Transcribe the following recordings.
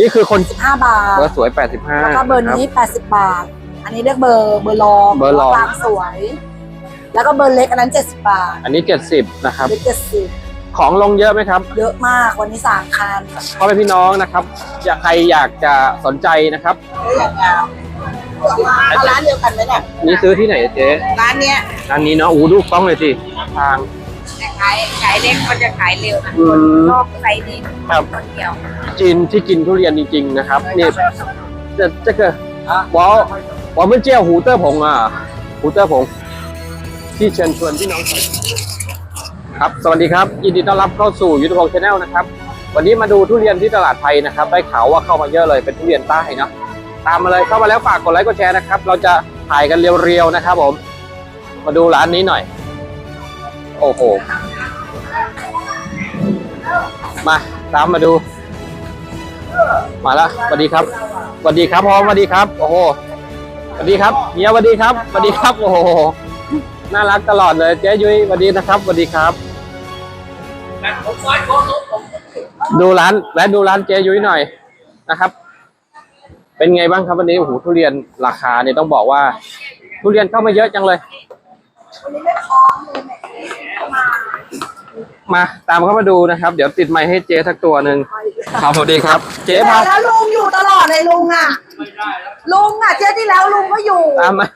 นี่คือคน15 บาท เบอร์สวย 85แล้วก็เบอร์นี้80 บาท อันนี้เรียกเบอร์เบอร์รองเบอร์รอง กลางสวย แล้วก็เบอร์เล็กอันนั้น 70 บาทอันนี้ 70 นะครับ เล็ก70 ของลงเยอะไหมครับ เยอะมากวันนี้สามคันพ่อแม่พี่น้องนะครับอยากใครอยากจะสนใจนะครับ เอาร้านเดียวกันไหมเนี่ยนี่ซื้อที่ไหนเจ๊ร้านเนี้ยอันนี้เนาะอู้ดูกล้องเลยสิทาง แต่ขายขายเล็กมันจะขายเร็วนะอือกไซส์นี้ครับนเดียวจีนที่กินทุเรียนจริงๆนะครับเนี่ยจะจะเกิดบอกบอกไม่เจ้าหูเตอร์ผงอะฮูเตอร์ผงที่เชิญชวนพี่น้องครับสวัสดีครับ ยินดีต้อนรับเข้าสู่ยูทูบชาแนลนะครับ วันนี้มาดูทุเรียนที่ตลาดไทยนะครับ ได้ข่าวว่าเข้ามาเยอะเลยเป็นทุเรียนใต้เนาะตามมาเลยเข้ามาแล้วฝากกดไลค์กดแชร์นะครับ เราจะถ่ายกันเรียวๆนะครับผม มาดูร้านนี้หน่อย โอ้โห มาตามมาดู มาแล้วสวัสดีครับสวัสดีครับพ่อสวัสดีครับ โอ้โหสวัสดีครับเฮียสวัสดีครับสวัสดีครับ โอ้โหน่ารักตลอดเลยเจ๊ยุ้ยสวัสดีนะครับสวัสดีครับ ดูร้านและดูร้านเจ๊ยุ้ยหน่อยนะครับ เป็นไงบ้างครับวันนี้โอ้โหทุเรียนราคาเนี่ยต้องบอกว่า ทุเรียนเข้ามาเยอะจังเลย มาตามเข้ามาดูนะครับ เดี๋ยวติดไมค์ให้เจ๊สักตัวหนึ่งครับสวัสดีครับ เจ๊พาแล้วลุงอยู่ตลอดเลยลุงอะลุงอะเที่ยวที่แล้วลุงก็อยู่ตามมา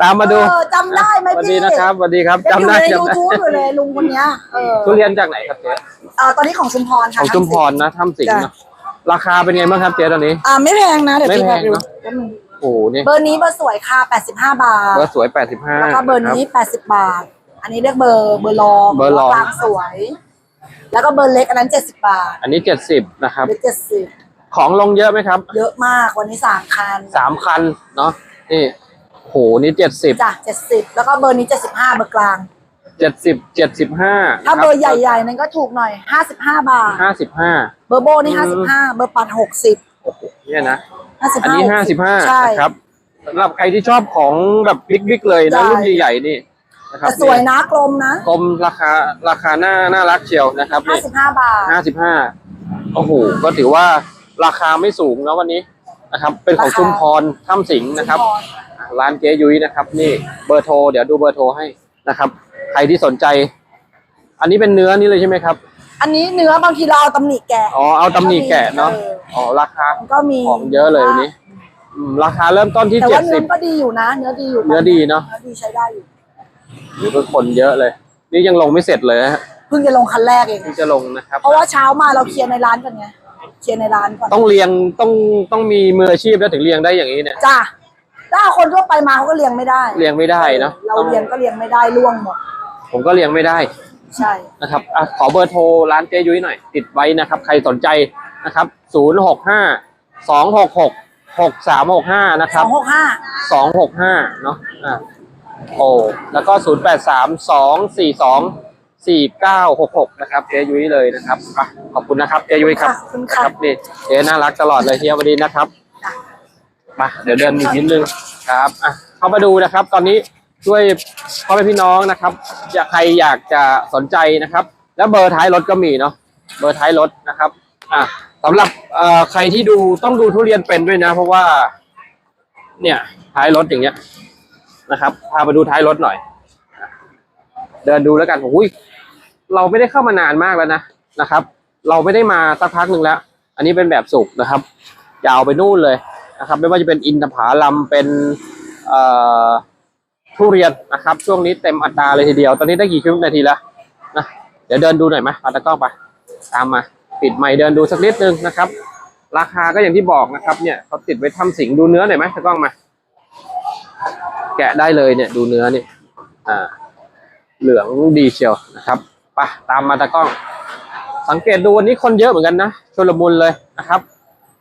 ตามมาดูเออจำได้ไหมสวัสพี่ดีนะครับสวัสดีครับยังอยู่จำได้ในจำยูได้ทูบอยู่เลยลุงคนเนี้ยเออทุเรียนจากไหนครับเจ๊เออตอนนี้ของชุมพรขค่ะองชุมพรนะถ้ำสิงห์เนอะราคาเป็นไงบ้างครับเจ๊ตอนนี้ อ่าไม่แพงนะเดี๋ยวพี่ไม่แพงดูเนอะ โอ้โหนี่เบอร์นี้เบอร์สวยค่ะ 85 บาท เบอร์สวย 85แล้วก็เบอร์นี้ 80 บาท อันนี้เรียกเบอร์เบอร์รองเบอร์รอง กลางสวย แล้วก็เบอร์เล็กอันนั้น 70 บาทอันนี้ 70 นะครับเล็ก70 ของลงเยอะไหมครับเยอะมากวันนี้สามคันสามคันเนาะนี่โหนี่70จ้ะ70 แล้วก็เบอร์นี้ 75 เบอร์กลาง70 75ถ้าเบอร์ใหญ่ๆนั้นก็ถูกหน่อย 55 บาท55เบอร์โบนี่อืม55 เบอร์ปัด60 โอ้โหเนี่ยนะ 55อันนี้55ใช่ นะครับสำหรับใครที่ชอบของแบบบิ๊กๆเลยนะใช่ รุ่นใหญ่ๆนี่นะครับแต่สวยนะกลมนะกลมราคาราคาน่าน่ารักเชียวนะครับนี่55บาท ห้าสิบห้าโอ้โหก็ถือว่าราคาไม่สูงนะวันนี้นะครับ เป็นของราคา ชุมพรถ้ำสิงห์นะครับ ชุมพรอ่าร้านเจ๊ยุ้ยนะครับ นี่เบอร์โทรเดี๋ยวดูเบอร์โทรให้นะครับ ใครที่สนใจ อันนี้เป็นเนื้อนี่เลยใช่ไหมครับ อันนี้เนื้อบางทีเราเอาตำหนิแกะอ๋อเอาตำหนิแกะเนาะอ๋อราคามันก็มีของเยอะเลยวันนี้อืมราคาเริ่มต้นที่แต่เจ็ว่าดเนื้สิอบ ก็ดีอยู่นะ เนื้อดีอยู่เนื้อดีเนาะเนื้อดีใช้ได้อยู่นี่ก็คนเยอะเลย นี่ยังลงไม่เสร็จเลยฮะเพิ่งจะลงคันแรกเอง ที่จะลงนะครับ เพราะว่าเช้ามาเราเคลียร์ในร้านกันไงเคลียร์ในร้านก่อนต้องเรียงต้องต้องมีมืออาชีพแล้วถึงเรียงได้อย่างนี้เนี่ย จ้าถ้าเอาคนทั่วไปมาเขาก็เลี้ยงไม่ได้เรียงไม่ได้เนาะเราต้องเลี้ยงก็เลี้ยงไม่ได้ร่วงหมดผมก็เรียงไม่ได้ ใช่นะครับอะขอเบอร์โทรร้านเจยุ้ยหน่อย ติดไว้นะครับ ใครสนใจนะครับ0 6 5 2 6 6 6 3 6 5นะคสรัอบ งหกห้า2 6 5เนาะ อะโอ้ แล้วก็0 8 3 2 4 2 4 9 6 6นะครับเจยุ้ยเลยนะครับอะขอบคุณนะครับเจยุ้ยครับ ขอบคุณนะค่ะครับนี่เจน่ารักตลอดเลยเฮียวันนี้นะครับมาเดี๋ยวเดินอีกนิดนึงครับอะเข้ามาดูนะครับ ตอนนี้ ช่วยพ่อแม่พี่น้องนะครับอยากใครอยากจะสนใจนะครับ แล้วเบอร์ท้ายรถก็มีเนาะเบอร์ท้ายรถนะครับอะสำหรับเอ่อใครที่ดูต้องดูทุเรียนเป็นด้วยนะ เพราะว่า เนี่ยท้ายรถอย่างเงี้ยนะครับพาไปดูท้ายรถหน่อย เดินดูแล้วกันโอ้ยเราไม่ได้เข้ามานานมากแล้วนะนะครับ เราไม่ได้มาสักพักหนึ่งแล้ว อันนี้เป็นแบบสุกนะครับ ยาวไปนู่นเลยนะครับ ไม่ว่าจะเป็นอินทผลัมเป็นเอ่อ ทุเรียนนะครับ ช่วงนี้เต็มอัตราเลยทีเดียว ตอนนี้ได้กี่ชั่วโมงนาทีแล้วนะเดี๋ยวเดินดูหน่อยไหมเอาตะกล้องไปตามมาปิดไมค์เดินดูสักนิดนึงนะครับ ราคาก็อย่างที่บอกนะครับเนี่ยเขาติดไว้ทำสิงดูเนื้อหน่อยไหมตะกล้องมา แกะได้เลยเนี่ยดูเนื้อนี่อ่าเหลืองดีเชียวนะครับไปตามมาตะกล้อง สังเกตดูวันนี้คนเยอะเหมือนกันนะชลมุนเลยนะครับ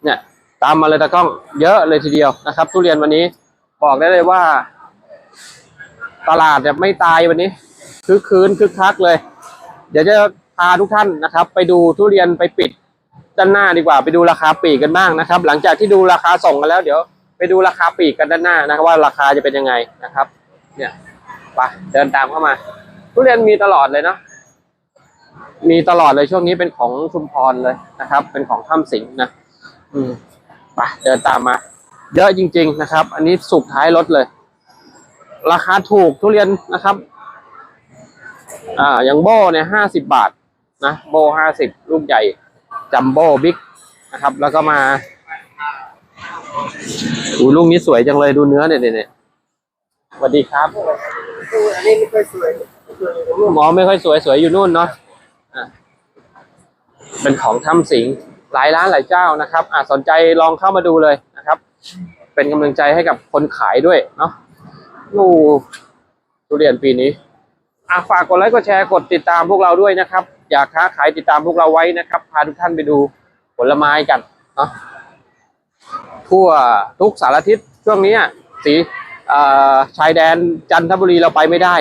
เนี่ยตามมาเลยตะกล้องเยอะเลยทีเดียวนะครับ ทุเรียนวันนี้บอกได้เลยว่า ตลาดเนี่ยไม่ตายวันนี้คึกคืนคึกคักเลย เดี๋ยวจะพาทุกท่านนะครับ ไปดูทุเรียนไปปิดด้านหน้าดีกว่าไปดูราคาปีกกันบ้างนะครับ หลังจากที่ดูราคาส่งกันแล้วเดี๋ยวไปดูราคาปีกกันด้านหน้านะครับว่าราคาจะเป็นยังไงนะครับ เนี่ยไปเดินตามเข้ามา ทุเรียนมีตลอดเลยเนาะมีตลอดเลยช่วงนี้เป็นของชุมพรเลยนะครับ เป็นของถ้ำสิงห์นะ อืมไปเดินตามมา เยอะจริง ๆ นะครับ อันนี้สุกท้ายรถเลย ราคาถูกทุเรียนนะครับ อ่าอย่างโบเนี่ยห้าสิบบาทนะโบห้าสิบลูกใหญ่จัมโบ้บิ๊กนะครับ แล้วก็มาดูลูกนี้สวยจังเลยดูเนื้อเนี่ยเนี่ยสวัสดีครับอันนี้ไม่ค่อยสวยหมอไม่ค่อยสวยสวยอยู่นู่นเนาะอะเป็นของถ้ำสิงหลายร้านหลายเจ้านะครับอะสนใจลองเข้ามาดูเลยนะครับ เป็นกำลังใจให้กับคนขายด้วยเนาะ ดูทุเรียนปีนี้อะฝากกดไลค์กดแชร์กดติดตามพวกเราด้วยนะครับ อยากค้าขายติดตามพวกเราไว้นะครับ พาทุกท่านไปดูผลไม้กันเนาะทั่วทุกสารทิศช่วงนี้อะสีเอ่อชายแดนจันทบุรีเราไปไม่ได้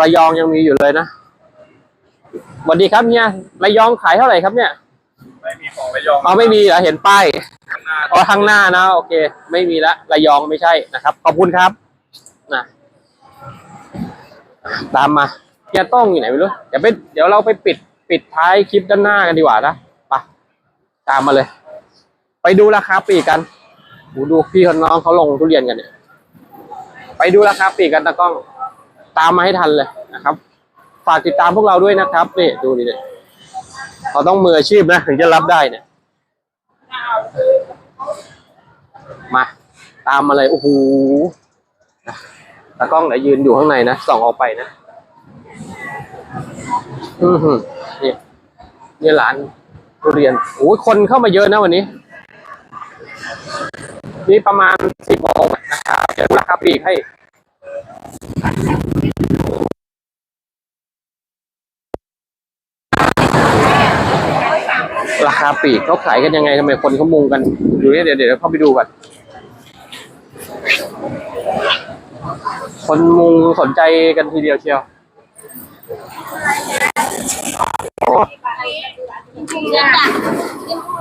ระยองยังมีอยู่เลยนะสวัสดีครับเนี่ยระยองขายเท่าไหร่ครับเนี่ยไม่มีของระยองอ๋อไม่มีเหรอเห็นป้ายอ๋อทางหน้านะ โอเค ไม่มีละระยองไม่ใช่นะครับ ขอบคุณครับนะ ตามมาเฮียต้องอยู่ไหนไม่รู้เดี๋ยวไปเดี๋ยวเราไปปิดปิดท้ายคลิปด้านหน้ากันดีกว่านะไปตามมาเลย ไปดูราคาปีกกันดูดูพี่คนน้องเขาลงทุเรียนกันเนี่ยไปดูราคาปีกกันตะกล้องตามมาให้ทันเลยนะครับ ฝากติดตามพวกเราด้วยนะครับนี่ดูดิเนี่ยเขาต้องมืออาชีพนะถึงจะรับได้เนี่ยมา ตามมาเลยโอ้โห ตากล้องไหนยืนอยู่ข้างในนะส่องออกไปนะ อือหือนี่นี่ร้านทุเรียนโอ้ยคนเข้ามาเยอะนะวันนี้ นี่ประมาณสิบโมงนะครับเดี๋ยวราคาปลีกให้ราคาปีกเขาขายกันยังไงทำไมคนเขามุงกัน อยู่เนี่ยเดี๋ยวเดี๋ยวเข้าไปดูกัน คนมุงสนใจกันทีเดียวเชียวโอ้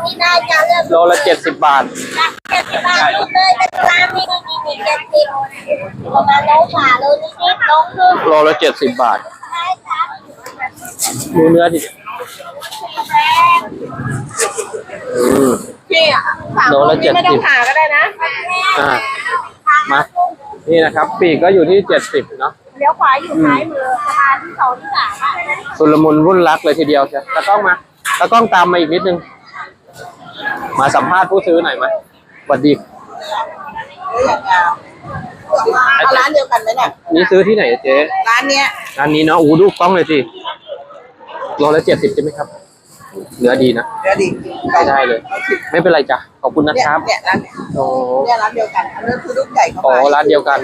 นี่ได้จะเลือกโลละเจ็ดสิบบาทเจ็ดสิบบาทลูกเลยเป็นร้านนี้นี่นี่เจ็ดสิบประมาณโลฝ่าโลนิดนิดลงคือโลละเจ็ดสิบบาทใช่ครับดูเนื้อดิอืมพี่อะโลละเจ็ดสิบผ่าก็ได้นะ อ่า มา นี่นะครับ ปีกก็อยู่ที่เจ็ดสิบเนาะเลี้ยวขวาอยู่ซ้ายมือสะพานที่สองที่สามอะสุลมุนวุ่นรักเลยทีเดียวใช่ตากล้องมาตากล้องตามมาอีกนิดนึง มาสัมภาษณ์ผู้ซื้อหน่อยมาสวัสดีเอาร้านเดียวกันไหมเนี่ยนี่ซื้อที่ไหนอะเจ๊ร้านเนี้ยร้านนี้เนาะอู้ดูกล้องเลยสิโลละเจ็ดสิบใช่ไหมครับ เนื้อดีนะเดี๋ยวดิไม่ได้เลย ไม่เป็นไรจ้ะขอบคุณนะเนี่ยครับเนี่ยร้านเนี่ยโอ้ เนี่ยร้านเดียวกันอันนั้นคือลูกใหญ่เขาโอ้ร้านเดียวกัน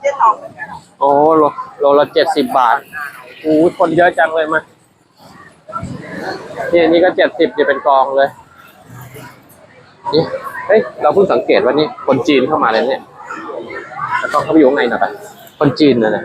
เจ๊ทองเหมือนกันโอ้โลโลละเจ็ดสิบบาทอู้คนเยอะจังเลยมานี่นี่ก็เจ็ดสิบจะเป็นกองเลย นี่เฮ้ยเราเพิ่งสังเกตว่านี่คนจีนเข้ามาเลยเนี่ยแล้วก็เข้าไปอยู่ข้างในหน่อยไปคนจีนนะเนี่ย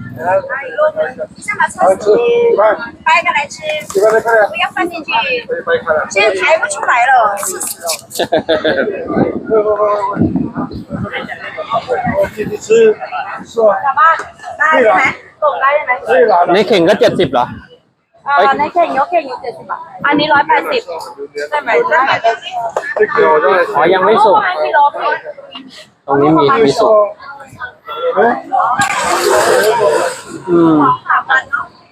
你想把车吃一半，掰开来吃，一半再看不要放进去，可以掰开来。现在抬不出来了。不不不不不，我自己吃，是吧？กลับบ้านได้ใช่ไหมส่งได้ใช่ไหม 可以拿 ใน 的。 เข่งก็เจ็ดสิบเหรอ เอ่อในเข่งยกเข่งอยู่เจ็ดสิบบาท อันนี้ร้อยแปดสิบได้ไหมได้ไหม 这个我在 อ๋อ ยังไม่สุก ประมาณกิโลพี่ ตรงนี้มีมีสุก 哎， อืม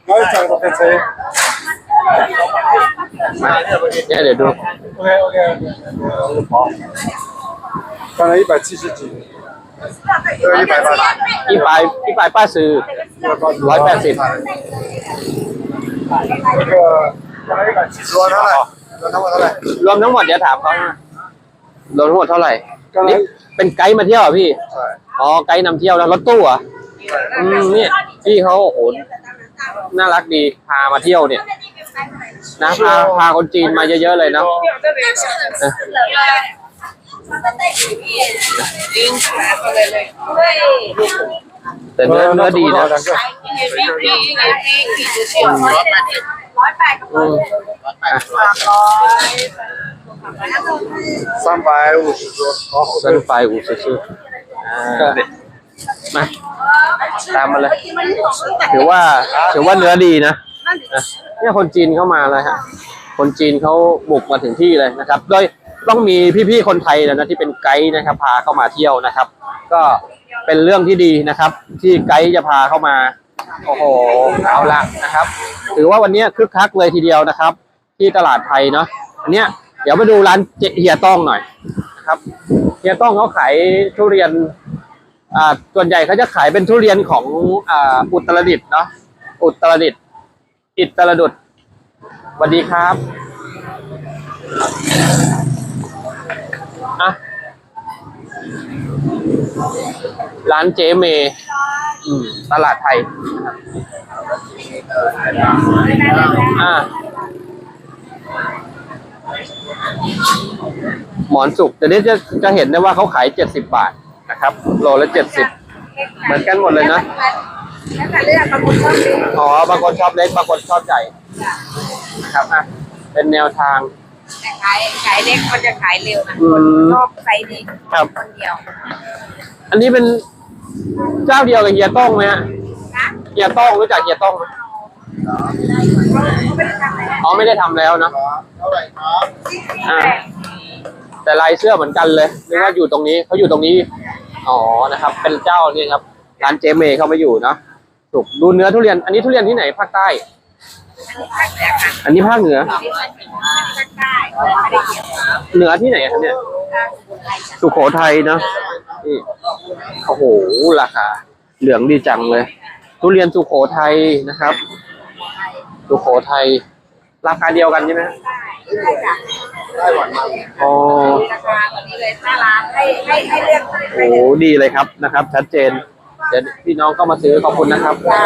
ร้อยสั่งกาแฟเซ่เนี่เดี๋ยวดูโอเคโอเคโอนนี้ไปที่สิบจีเออยี่ไปบ้านยี่ไปยี่ไปป้าซื้อร้อยแปดสิบรวมเท่าไหร่รวมทั้งหมดเท่าไหร่รวมทั้งหมดเดี๋ยวถามเขารวมทั้งหมดเท่าไหร่นี่เป็นไกด์มาเที่ยวอะพี่ใช่ อ๋อ ไกด์นำเที่ยวแล้วรถตู้เหรอ่ะอืมเนี่ยพี่เขาโอ้โหน่ารักดี พามาเที่ยวเนี่ย นะ พาพาคนจีนมาเยอะๆเลยเนาะ 但是很刺耳的，它们在里面拎出来放在那里。对， แต่เนื้อเนื้อดีนะ 两个， ร้อยแปดก็พอ อืม 三百五十多，好好 เส้นไฟอูซูซูอ่า มาตามมาเลย ถือว่าถือว่าเนื้อดีนะนะเนี่ยคนจีนเข้ามาเลยฮะ คนจีนเขาบุกมาถึงที่เลยนะครับโดยต้องมีพี่ๆคนไทยแล้วนะที่เป็นไกด์นะครับ พาเข้ามาเที่ยวนะครับ ก็เป็นเรื่องที่ดีนะครับ ที่ไกด์จะพาเข้ามา โอ้โหเอาละนะครับ ถือว่าวันนี้คึกคักเลยทีเดียวนะครับ ที่ตลาดไทยเนาะอันเนี้ยเดี๋ยวไปดูร้านเจเฮียต้องหน่อยนะครับ เฮียต้องเขาขายทุเรียนอ่าส่วนใหญ่เขาจะขายเป็นทุเรียนของอ่าอุตรดิตถ์เนาะอุตรดิตถ์อิตรดุษสวัสดีครับอะร้านเจเมอืมตลาดไทยอ่า หมอนสุกแต่นี้จะจะเห็นได้ว่าเขาขายเจ็ดสิบบาทนะครับ โลละเจ็ดสิบเหมือนกันหมดเลยนะแล้วแต่เลือกบางคนชอบกินอ๋อบางคนชอบเล็กบางคนชอบใหญ่นะครับอะเป็นแนวทางแต่ขายขายเล็กมันจะขายเร็วนะอืมชอบไซส์นี้ครับคนเดียว อันนี้เป็นเจ้าเดียวกับเฮียต้องไหมฮะนะเฮียต้องรู้จักเฮียต้องไหม ไม่ได้ทำอะไรอ๋อไม่ได้ทำแล้วเนอะอ่าแต่ลายเสื้อเหมือนกันเลยนึกว่าอยู่ตรงนี้เขาอยู่ตรงนี้ อ๋อ นะครับ เป็นเจ้านี่ครับ ร้านเจเมย์เขามาอยู่เนาะถูกดูเนื้อทุเรียน อันนี้ทุเรียนที่ไหนภาคใต้ อันนี้ภาคเหนือภาคใต้ไม่ได้เกี่ยวเหนือที่ไหนครับเนี่ย สุโขทัยเนอะนี่โอ้โห ราคา เหลืองดีจังเลย ทุเรียนสุโขทัยนะครับ สุโขทัยราคาเดียวกันใช่ไหมฮะใช่จ้ะอ๋อราคาแบบนี้เลยหน้าร้านให้ให้ให้เลือกให้โอ้โหดีเลยครับนะครับ ชัดเจน เดี๋ยวพี่น้องก็มาซื้อขอบคุณนะครับอะ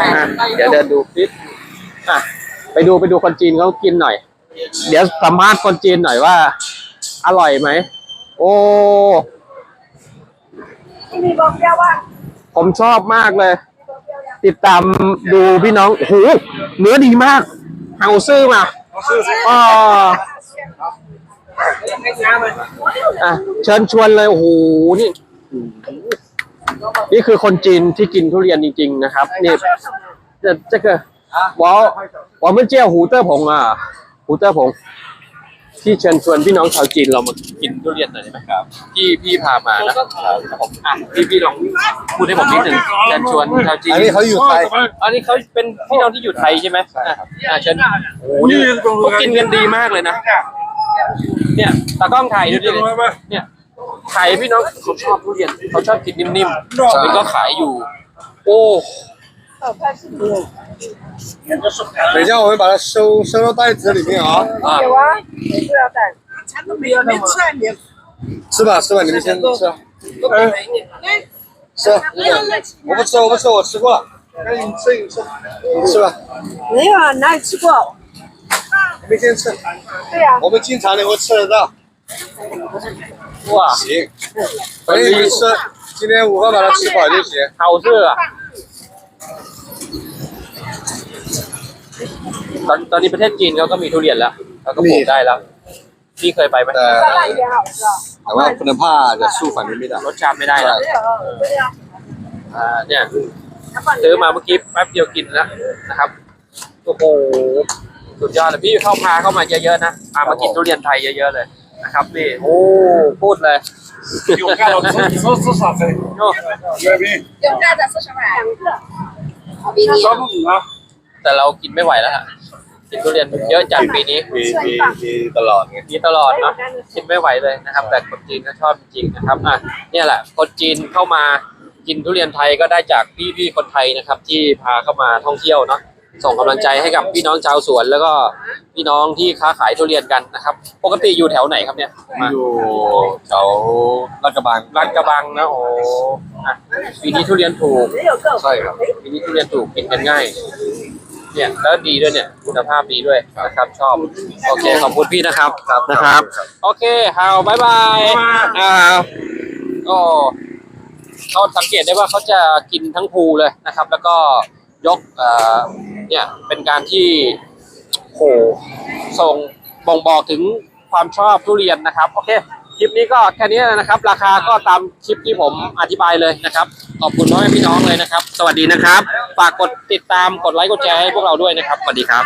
เดี๋ยวเดินดูฟิตอะไปดูไปดูคนจีนเขากินหน่อย เดี๋ยวสัมภาษณ์คนจีนหน่อยว่า อร่อยไหมโอ้ที่มีบอกเดียวว่า ผมชอบมากเลย ติดตามดูพี่น้องโอ้โห เนื้อดีมากเฮาซื่อมาอ๋ออ่ะเชิญชวนเลย โอ้โหนี่ นี่คือคนจีนที่กินทุเรียนจริง ๆ นะครับ นี่这这个我我们叫胡เตอร์ผงอ่ะ胡เต อร์ผงที่เชิญชวนพี่น้องชาวจีนเรามากินทุเรียนหน่อยได้ไหมครับที่พี่พามานะครับผมอะพี่พี่ลองพูดให้ผมนิดหนึ่งเชิญชวนชาวจีนอันนี้เขาอยู่ไทยอันนี้เขาเป็นพี่น้องที่อยู่ไทยใช่ไหมใช่ครับอะเชิญโอ้โหนี่เขากินกันดีมากเลยนะ เนี่ยตากล้องถ่ายดูดิเนี่ยขายพี่น้องเขาชอบทุเรียนเขาชอบกินนิ่มๆนี่ก็ขายอยู่ โอ้ 等一下我们把它收收到袋子里面啊。啊。有啊有塑料袋全都没有了吃吧吃吧你们先吃吃。我不吃我不吃我吃过了。赶紧吃你吃。你吃吧。没有啊哪里吃过？你们先吃。对啊我们经常能够吃得到。哇。行。可以吃今天午饭把它吃饱就行。好事啊 ตอนตอนนี้ประเทศจีนเขาก็มีทุเรียนแล้วเขาก็ปลูกได้แล้วพี่เคยไปไหม 呃，也好吃哦。แต่ว่าคุณภาพจะสู้ฝั่งนี้ไม่ได้ รสชาติไม่ได้แล้ว 没有，没有。 อ่าเนี่ยซื้อมาเมื่อกี้แป๊บเดียวกินแล้วนะครับโอ้โหสุดยอดเลยพี่เข้าพาเข้ามาเยอะๆนะพามากินทุเรียนไทยเยอะๆเลยนะครับนี่โอ้พูดเลย 我看到吃你说吃啥飞？ โอ้ 月饼，有大的是什么？两个。比你烧不煮啊？ แต่เรากินไม่ไหวแล้วอะกินทุเรียนเยอะจัดปีนี้มีมีตลอดไงมีตลอดเนาะกินไม่ไหวเลยนะครับ แต่คนจีนก็ชอบจริงนะครับอะเนี่ยแหละคนจีนเข้ามากินทุเรียนไทยก็ได้จากพี่ๆคนไทยนะครับ ที่พาเข้ามาท่องเที่ยวเนาะส่งกำลังใจให้กับพี่น้องชาวสวน แล้วก็พี่น้องที่ค้าขายทุเรียนกันนะครับ ปกติอยู่แถวไหนครับเนี่ยอยู่แถวลาดกระบังลาดกระบังนะโอ้ปีนี้ทุเรียนถูกใช่ครับปีนี้ทุเรียนถูกกินกันง่าย เนี่ยแล้วดีด้วยเนี่ยคุณภาพดีด้วยนะครับชอบโอเคขอบคุณพี่นะครับนะครับ โอเคฮาวบายบายอ่าโอ้เขาสังเกตได้ว่าเขาจะกินทั้งภูเลยนะครับ แล้วก็ยกเอ่อเนี่ยเป็นการที่โหส่งบ่งบอกถึงความชอบทุเรียนนะครับ โอเค คลิปนี้ก็แค่นี้นะครับ ราคาก็ตามคลิปที่ผมอธิบายเลยนะครับ ขอบคุณน้อแม่พี่น้องเลยนะครับ สวัสดีนะครับ ฝากกดติดตามกดไลค์กดแชร์ให้พวกเราด้วยนะครับสวัสดีครับ